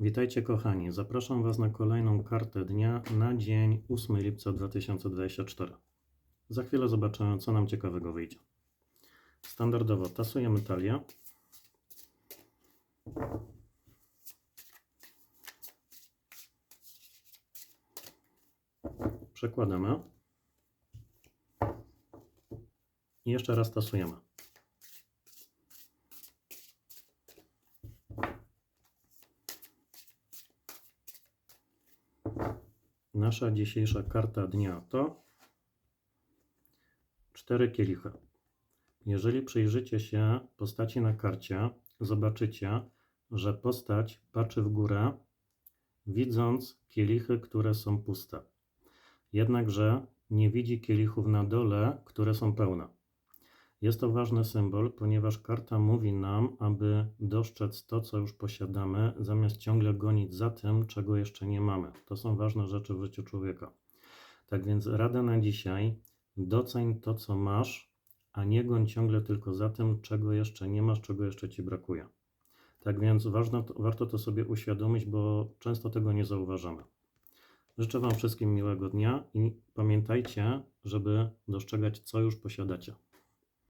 Witajcie kochani, zapraszam Was na kolejną kartę dnia na dzień 8 lipca 2024. Za chwilę zobaczymy, co nam ciekawego wyjdzie. Standardowo tasujemy talię. Przekładamy. I jeszcze raz tasujemy. Nasza dzisiejsza karta dnia to cztery kielichy. Jeżeli przyjrzycie się postaci na karcie, zobaczycie, że postać patrzy w górę, widząc kielichy, które są puste. Jednakże nie widzi kielichów na dole, które są pełne. Jest to ważny symbol, ponieważ karta mówi nam, aby dostrzec to, co już posiadamy, zamiast ciągle gonić za tym, czego jeszcze nie mamy. To są ważne rzeczy w życiu człowieka. Tak więc rada na dzisiaj: doceń to, co masz, a nie goń ciągle tylko za tym, czego jeszcze nie masz, czego jeszcze ci brakuje. Tak więc ważne, warto to sobie uświadomić, bo często tego nie zauważamy. Życzę Wam wszystkim miłego dnia i pamiętajcie, żeby dostrzegać, co już posiadacie.